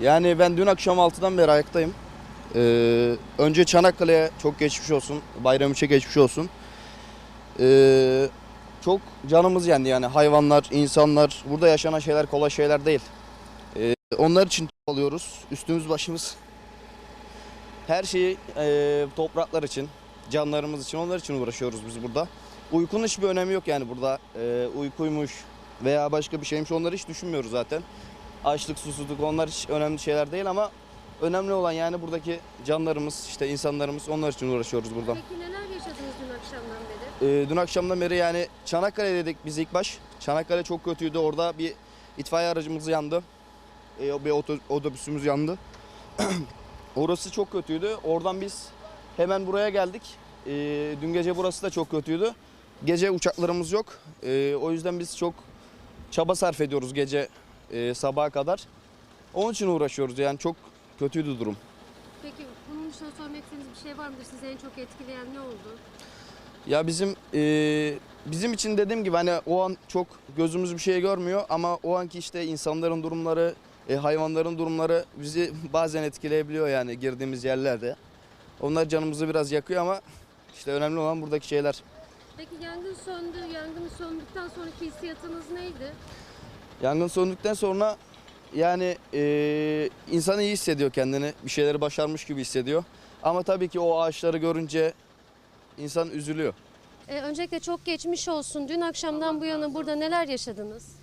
Yani ben dün akşam 6'dan beri ayaktayım. Ee, önce Çanakkale'ye çok geçmiş olsun. Bayram içe geçmiş olsun. Ee, çok canımız yendi yani hayvanlar, insanlar. Burada yaşanan şeyler kolay şeyler değil. Ee, onlar için alıyoruz. Üstümüz başımız. Her şeyi e, topraklar için, canlarımız için, onlar için uğraşıyoruz biz burada. Uykunun hiçbir önemi yok yani burada. Ee, uykuymuş veya başka bir şeymiş onları hiç düşünmüyoruz zaten. Açlık, susuzluk onlar hiç önemli şeyler değil ama önemli olan yani buradaki canlarımız, işte insanlarımız onlar için uğraşıyoruz burada. Peki neler yaşadınız dün akşamdan beri? Ee, dün akşamdan beri yani Çanakkale dedik biz ilk baş. Çanakkale çok kötüydü. Orada bir itfaiye aracımız yandı. Ee, bir oto- otobüsümüz yandı. Orası çok kötüydü. Oradan biz hemen buraya geldik. Ee, dün gece burası da çok kötüydü. Gece uçaklarımız yok. Ee, o yüzden biz çok çaba sarf ediyoruz gece e, sabaha kadar. Onun için uğraşıyoruz yani çok kötüydü durum. Peki bunun dışında sormak istediğiniz bir şey var mıdır? Sizi en çok etkileyen ne oldu? Ya bizim e, bizim için dediğim gibi hani o an çok gözümüz bir şey görmüyor ama o anki işte insanların durumları, e, hayvanların durumları bizi bazen etkileyebiliyor yani girdiğimiz yerlerde. Onlar canımızı biraz yakıyor ama işte önemli olan buradaki şeyler. Peki yangın söndü. Yangın söndükten sonraki hissiyatınız neydi? Yangın söndükten sonra yani e, insan iyi hissediyor kendini. Bir şeyleri başarmış gibi hissediyor. Ama tabii ki o ağaçları görünce insan üzülüyor. Ee, öncelikle çok geçmiş olsun. Dün akşamdan bu yana burada neler yaşadınız?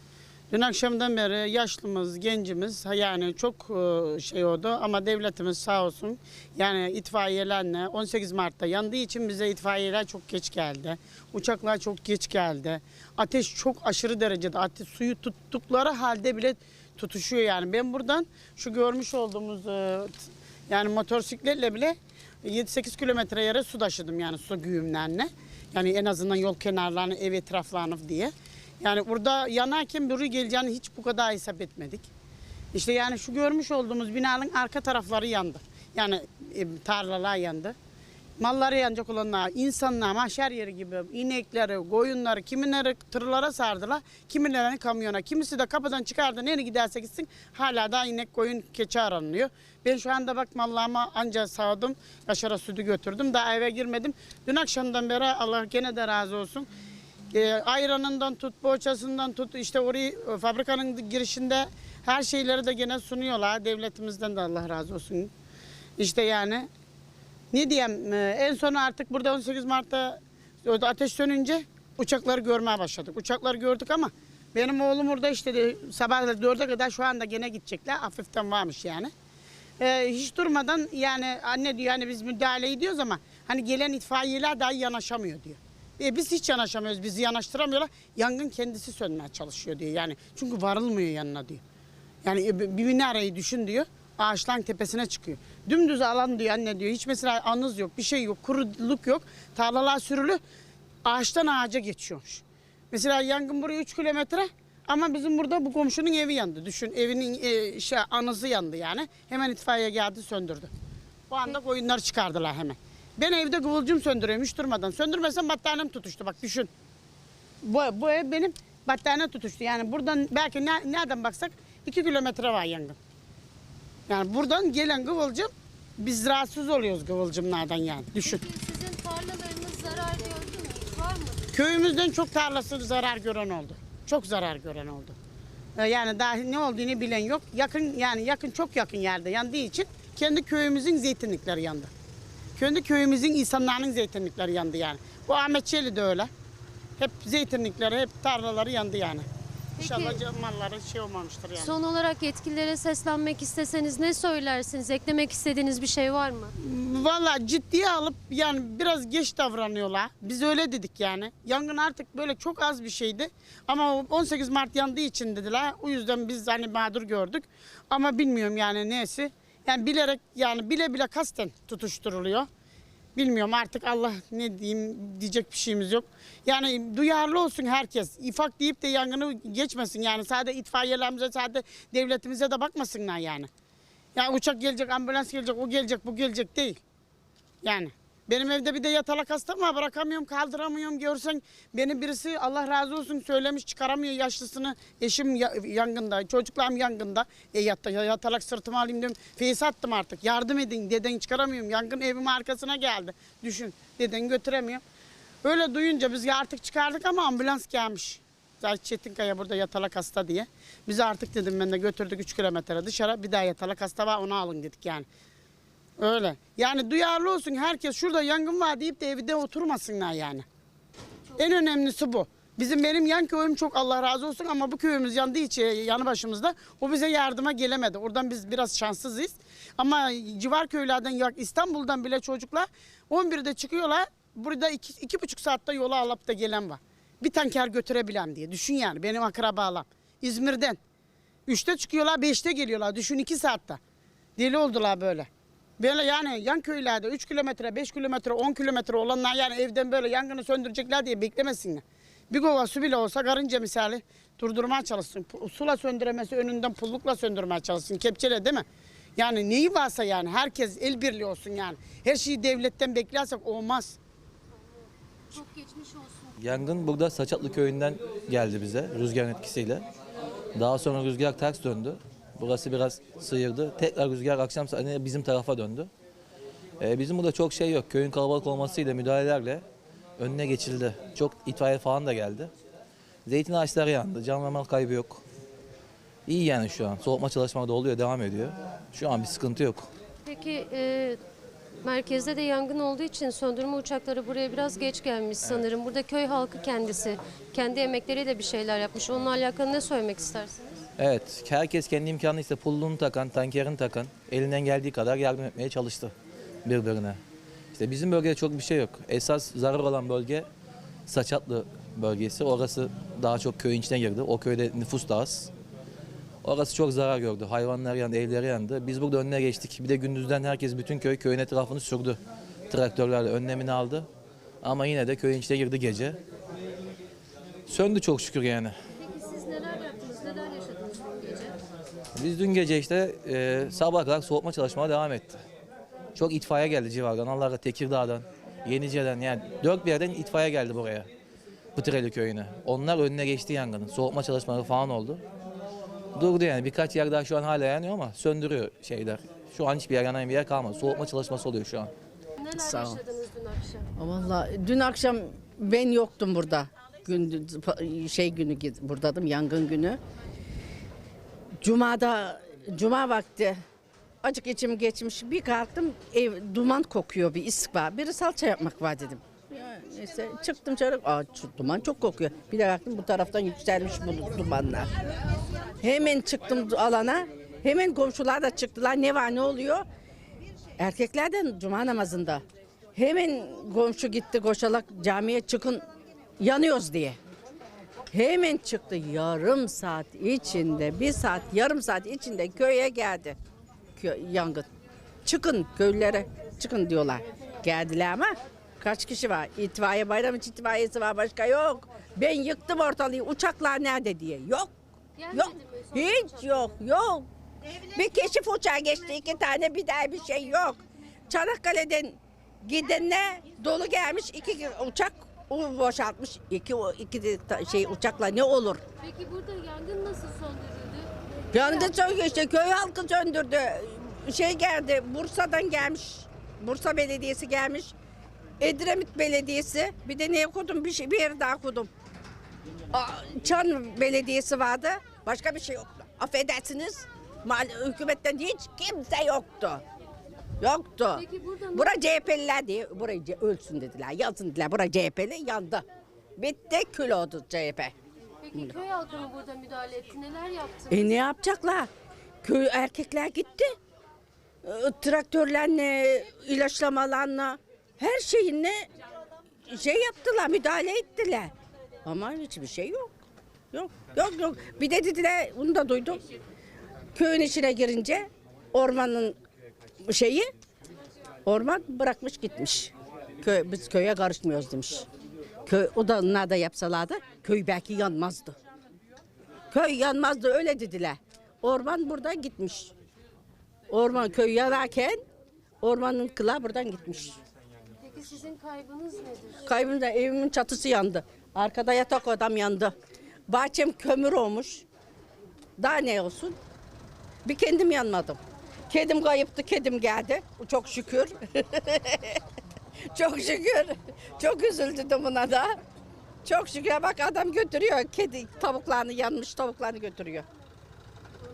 Dün akşamdan beri yaşlımız, gencimiz yani çok e, şey oldu ama devletimiz sağ olsun yani itfaiyelerle 18 Mart'ta yandığı için bize itfaiyeler çok geç geldi. Uçaklar çok geç geldi. Ateş çok aşırı derecede ateş suyu tuttukları halde bile tutuşuyor yani. Ben buradan şu görmüş olduğumuz e, yani motosikletle bile 7-8 kilometre yere su taşıdım yani su güğümlerine. Yani en azından yol kenarlarını, ev etraflarını diye. Yani burada yanarken buraya geleceğini hiç bu kadar hesap etmedik. İşte yani şu görmüş olduğumuz binanın arka tarafları yandı. Yani e, tarlalar yandı. Malları yanacak olanlar, insanlar mahşer yeri gibi inekleri, koyunları kimileri tırlara sardılar, kimilerini kamyona, kimisi de kapıdan çıkardı nereye giderse gitsin hala da inek koyun keçi aranıyor. Ben şu anda bak mallarıma anca sağdım, kaşara sütü götürdüm daha eve girmedim. Dün akşamdan beri Allah gene de razı olsun. E, ayranından tut, poğaçasından tut işte orayı e, fabrikanın girişinde her şeyleri de gene sunuyorlar. Devletimizden de Allah razı olsun. İşte yani ne diyeyim e, en son artık burada 18 Mart'ta ateş sönünce uçakları görmeye başladık. Uçakları gördük ama benim oğlum orada işte de, sabahları 4'e kadar şu anda gene gidecekler. Hafiften varmış yani. E, hiç durmadan yani anne diyor hani biz müdahale ediyoruz ama hani gelen itfaiyeler dahi yanaşamıyor diyor. E, biz hiç yanaşamıyoruz, bizi yanaştıramıyorlar. Yangın kendisi sönmeye çalışıyor diyor yani. Çünkü varılmıyor yanına diyor. Yani e, bir minareyi düşün diyor. Ağaçların tepesine çıkıyor. Dümdüz alan diyor anne diyor. Hiç mesela anız yok, bir şey yok, kuruluk yok. Tarlalar sürülü. Ağaçtan ağaca geçiyormuş. Mesela yangın buraya 3 kilometre ama bizim burada bu komşunun evi yandı. Düşün evinin e, şey, anısı yandı yani. Hemen itfaiye geldi söndürdü. Bu anda koyunları çıkardılar hemen. Ben evde kıvılcım söndürüyorum hiç durmadan. Söndürmesem battaniyem tutuştu bak düşün. Bu, bu ev benim battaniye tutuştu. Yani buradan belki ne, nereden baksak 2 kilometre var yangın. Yani buradan gelen kıvılcım biz rahatsız oluyoruz kıvılcımlardan yani. Düşün. Peki sizin tarlalarınız zarar gördü mü? Var mı? Köyümüzden çok tarlası zarar gören oldu. Çok zarar gören oldu. Ee, Yani daha ne olduğunu bilen yok. Yakın yani yakın çok yakın yerde yandığı için kendi köyümüzün zeytinlikleri yandı. Kendi köyümüzün insanların zeytinlikleri yandı yani. Bu Ahmetçeli de öyle. Hep zeytinlikleri, hep tarlaları yandı yani. Peki- İnşallah malları şey olmamıştır yani. Son olarak yetkililere seslenmek isteseniz ne söylersiniz? Eklemek istediğiniz bir şey var mı? Valla ciddiye alıp yani biraz geç davranıyorlar. Biz öyle dedik yani. Yangın artık böyle çok az bir şeydi. Ama o 18 Mart yandığı için dediler. O yüzden biz hani mağdur gördük. Ama bilmiyorum yani neyse. Yani bilerek yani bile bile kasten tutuşturuluyor. Bilmiyorum artık Allah ne diyeyim diyecek bir şeyimiz yok. Yani duyarlı olsun herkes. İfak deyip de yangını geçmesin. Yani sadece itfaiyelerimize, sadece devletimize de bakmasınlar yani. Ya uçak gelecek, ambulans gelecek, o gelecek, bu gelecek değil. Yani Benim evde bir de yatalak hastam var? Bırakamıyorum kaldıramıyorum görsen beni birisi Allah razı olsun söylemiş çıkaramıyor yaşlısını. Eşim ya- yangında çocuklarım yangında. E yatta, yatalak sırtıma alayım diyorum. Face attım artık. Yardım edin. Deden çıkaramıyorum. Yangın evimin arkasına geldi. Düşün. Deden götüremiyorum. Öyle duyunca biz artık çıkardık ama ambulans gelmiş. Zaten Çetinkaya burada yatalak hasta diye. Biz artık dedim ben de götürdük 3 kilometre dışarı. Bir daha yatalak hasta var onu alın dedik yani. Öyle. Yani duyarlı olsun herkes şurada yangın var deyip de evde oturmasınlar yani. En önemlisi bu. Bizim benim yan köyüm çok Allah razı olsun ama bu köyümüz yandığı için yanı başımızda o bize yardıma gelemedi. Oradan biz biraz şanssızız. Ama civar köylerden İstanbul'dan bile çocuklar 11'de çıkıyorlar. Burada iki, iki buçuk saatte yola alıp da gelen var. Bir tanker götürebilem diye. Düşün yani benim akrabalam. İzmir'den. Üçte çıkıyorlar, beşte geliyorlar. Düşün iki saatte. Deli oldular böyle. Böyle yani yan köylerde 3 kilometre, 5 kilometre, 10 kilometre olanlar yani evden böyle yangını söndürecekler diye beklemesinler. Bir kova su bile olsa karınca misali durdurmaya çalışsın. Sula söndüremesi önünden pullukla söndürmeye çalışsın. Kepçeyle değil mi? Yani neyi varsa yani herkes el birliği olsun yani. Her şeyi devletten beklersek olmaz. Çok geçmiş olsun. Yangın burada Saçatlı köyünden geldi bize rüzgarın etkisiyle. Daha sonra rüzgar ters döndü. Burası biraz sıyırdı. Tekrar rüzgar akşam saatinde bizim tarafa döndü. Ee, bizim burada çok şey yok. Köyün kalabalık olmasıyla müdahalelerle önüne geçildi. Çok itfaiye falan da geldi. Zeytin ağaçları yandı. Can ve mal kaybı yok. İyi yani şu an. Soğutma çalışmaları da oluyor, devam ediyor. Şu an bir sıkıntı yok. Peki e, merkezde de yangın olduğu için söndürme uçakları buraya biraz geç gelmiş sanırım. Burada köy halkı kendisi kendi emekleriyle bir şeyler yapmış. Onunla alakalı ne söylemek istersiniz? Evet, herkes kendi imkanı ise pulluğunu takan, tankerini takan, elinden geldiği kadar yardım etmeye çalıştı birbirine. İşte bizim bölgede çok bir şey yok. Esas zarar olan bölge Saçatlı bölgesi. Orası daha çok köyün içine girdi. O köyde nüfus da az. Orası çok zarar gördü. Hayvanlar yandı, evleri yandı. Biz burada önüne geçtik. Bir de gündüzden herkes bütün köy köyün etrafını sürdü. Traktörlerle önlemini aldı. Ama yine de köyün içine girdi gece. Söndü çok şükür yani. Peki siz neler yaptınız, neler yaşadınız dün gece? Biz dün gece işte e, sabah kadar soğutma çalışmaları devam etti. Çok itfaiye geldi civardan. Allah'la Tekirdağ'dan, Yenice'den yani dört bir yerden itfaiye geldi buraya. Pıtıreli köyüne. Onlar önüne geçti yangının. Soğutma çalışmaları falan oldu. Durdu yani. Birkaç yer daha şu an hala yanıyor ama söndürüyor şeyler. Şu an hiçbir yer yanayan bir yer kalmadı. Soğutma çalışması oluyor şu an. Neler Sağ ol. yaşadınız dün akşam? Vallahi dün akşam ben yoktum burada. Gündüz pa- şey günü git- buradaydım yangın günü. Cuma'da cuma vakti acık içim geçmiş bir kalktım ev duman kokuyor bir is var. Biri salça yapmak var dedim. Neyse çıktım şöyle aa duman çok kokuyor. Bir de baktım bu taraftan yükselmiş bu dumanlar. Hemen çıktım alana. Hemen komşular da çıktılar. Ne var ne oluyor? Erkeklerden cuma namazında. Hemen komşu gitti koşarak camiye çıkın yanıyoruz diye. Hemen çıktı yarım saat içinde bir saat yarım saat içinde köye geldi. Kö- yangın. Çıkın köylere çıkın diyorlar. Geldiler ama kaç kişi var? İtfaiye bayram için itfaiyesi var başka yok. Ben yıktım ortalığı uçaklar nerede diye. Yok. Gelmedi Yok. mi? Hiç yok. Yok. Bir keşif uçağı geçti iki tane bir daha bir şey yok. Çanakkale'den gidenler dolu gelmiş iki uçak o boşaltmış iki iki de ta- şey uçakla ne olur? Peki burada yangın nasıl söndürüldü? Yangın söndü işte köy halkı söndürdü. Şey geldi Bursa'dan gelmiş. Bursa Belediyesi gelmiş. Edremit Belediyesi bir de ne okudum bir şey bir yer daha okudum. Aa, Çan Belediyesi vardı. Başka bir şey yoktu. Affedersiniz. Mal, hükümetten hiç kimse yoktu. Yoktu. Peki burada Bura CHP'liler diye burayı C- ölsün dediler. Yazın dediler. Bura CHP'li yandı. Bitti kül oldu CHP. Peki köy halkı mı burada müdahale etti? Neler yaptı? E ne yapacaklar? Köy erkekler gitti. E, Traktörlerle, ilaçlamalarla, her şeyinle şey yaptılar, müdahale ettiler. Ama hiçbir şey yok. Yok, yok, yok. Bir de dediler, bunu da duydum. Köyün içine girince ormanın şeyi, orman bırakmış gitmiş. Köy, biz köye karışmıyoruz demiş. Köy, o da onlar da yapsalardı köy belki yanmazdı. Köy yanmazdı öyle dediler. Orman buradan gitmiş. Orman köy yanarken ormanın kıla buradan gitmiş. Peki sizin kaybınız nedir? Kaybımda evimin çatısı yandı. Arkada yatak odam yandı. Bahçem kömür olmuş. Daha ne olsun? Bir kendim yanmadım. Kedim kayıptı, kedim geldi. Çok şükür. Çok şükür. Çok üzüldüm buna da. Çok şükür bak adam götürüyor. Kedi tavuklarını yanmış tavuklarını götürüyor.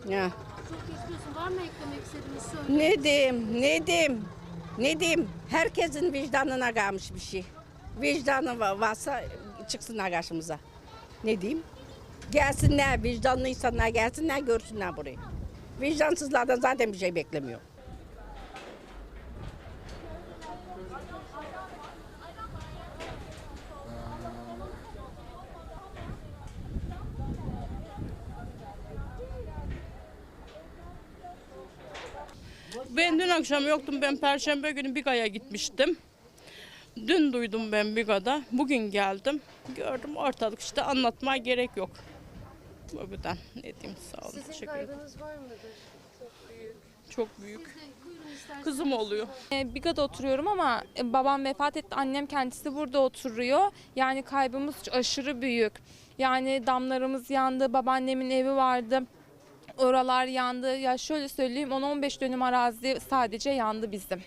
Ya. Çok geçmiş olsun. Var mı eklemek istediğiniz söyle. Ne diyeyim, ne diyeyim, ne diyeyim. Herkesin vicdanına kalmış bir şey. Vicdanı va- varsa çıksınlar karşımıza. Ne diyeyim? Gelsinler, vicdanlı insanlar gelsinler, görsünler burayı. Vicdansızlardan zaten bir şey beklemiyor. Ben dün akşam yoktum. Ben perşembe günü Biga'ya gitmiştim. Dün duydum ben Biga'da. Bugün geldim. Gördüm ortalık işte anlatmaya gerek yok. Ne diyeyim sağ olun. Sizin Teşekkür ederim. kaybınız var mıdır? Çok büyük. Buyurun isterseniz. Kızım oluyor. E, Biga'da oturuyorum ama e, babam vefat etti. Annem kendisi burada oturuyor. Yani kaybımız aşırı büyük. Yani damlarımız yandı. Babaannemin evi vardı. Oralar yandı. Ya şöyle söyleyeyim 10-15 dönüm arazi sadece yandı bizim.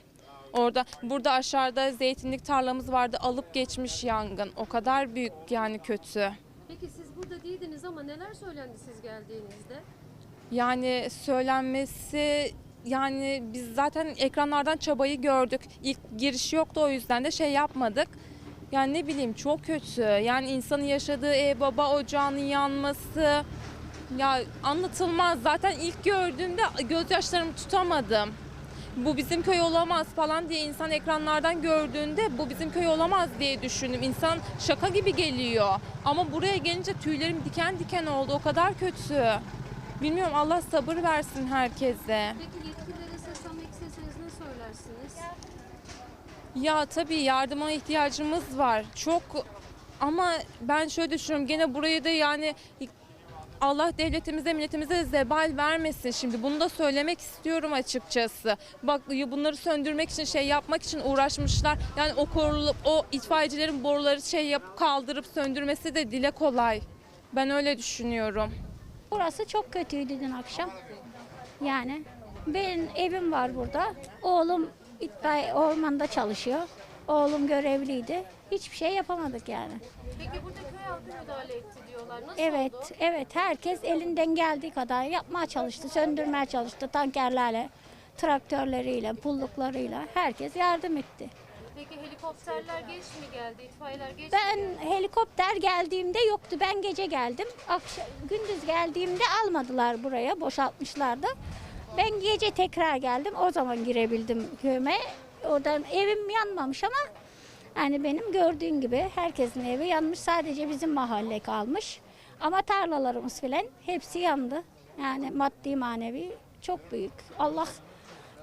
Orada burada aşağıda zeytinlik tarlamız vardı. Alıp geçmiş yangın. O kadar büyük yani kötü. Peki siz burada değildiniz ama neler söylendi siz geldiğinizde? Yani söylenmesi yani biz zaten ekranlardan çabayı gördük. İlk giriş yoktu o yüzden de şey yapmadık. Yani ne bileyim çok kötü. Yani insanın yaşadığı ev baba ocağının yanması ya anlatılmaz. Zaten ilk gördüğümde gözyaşlarımı tutamadım. Bu bizim köy olamaz falan diye insan ekranlardan gördüğünde bu bizim köy olamaz diye düşündüm. İnsan şaka gibi geliyor. Ama buraya gelince tüylerim diken diken oldu. O kadar kötü. Bilmiyorum Allah sabır versin herkese. Peki yetkililere seslenmek isteseniz ne söylersiniz? Ya tabii yardıma ihtiyacımız var. Çok ama ben şöyle düşünüyorum gene burayı da yani Allah devletimize milletimize zebal vermesin şimdi. Bunu da söylemek istiyorum açıkçası. Bak bunları söndürmek için şey yapmak için uğraşmışlar. Yani o korulup o itfaiyecilerin boruları şey yapıp kaldırıp söndürmesi de dile kolay. Ben öyle düşünüyorum. Burası çok kötüydü dün akşam. Yani benim evim var burada. Oğlum itfaiye ormanda çalışıyor. Oğlum görevliydi. Hiçbir şey yapamadık yani. Peki burada köy halkı müdahale etti diyorlar. Nasıl Evet, oldu? evet herkes elinden geldiği kadar yapmaya çalıştı, söndürmeye çalıştı. Tankerlerle, traktörleriyle, pulluklarıyla herkes yardım etti. Peki helikopterler geç mi geldi? İtfaiyeler geç mi Ben geldi? helikopter geldiğimde yoktu. Ben gece geldim. Akşam, gündüz geldiğimde almadılar buraya. Boşaltmışlardı. Ben gece tekrar geldim. O zaman girebildim köyüme. Oradan evim yanmamış ama yani benim gördüğün gibi herkesin evi yanmış. Sadece bizim mahalle kalmış. Ama tarlalarımız filan hepsi yandı. Yani maddi manevi çok büyük. Allah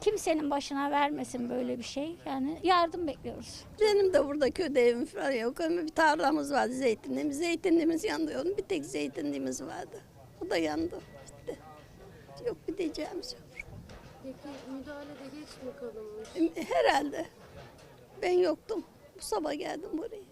kimsenin başına vermesin böyle bir şey. Yani yardım bekliyoruz. Benim de burada köyde evim var yok ama bir tarlamız vardı zeytinliğimiz. Zeytinliğimiz yandı onun bir tek zeytinliğimiz vardı. O da yandı işte. Yok bir diyeceğimiz yok. Peki müdahalede geç mi kalınmış? Herhalde. Ben yoktum. Sabah geldim buraya.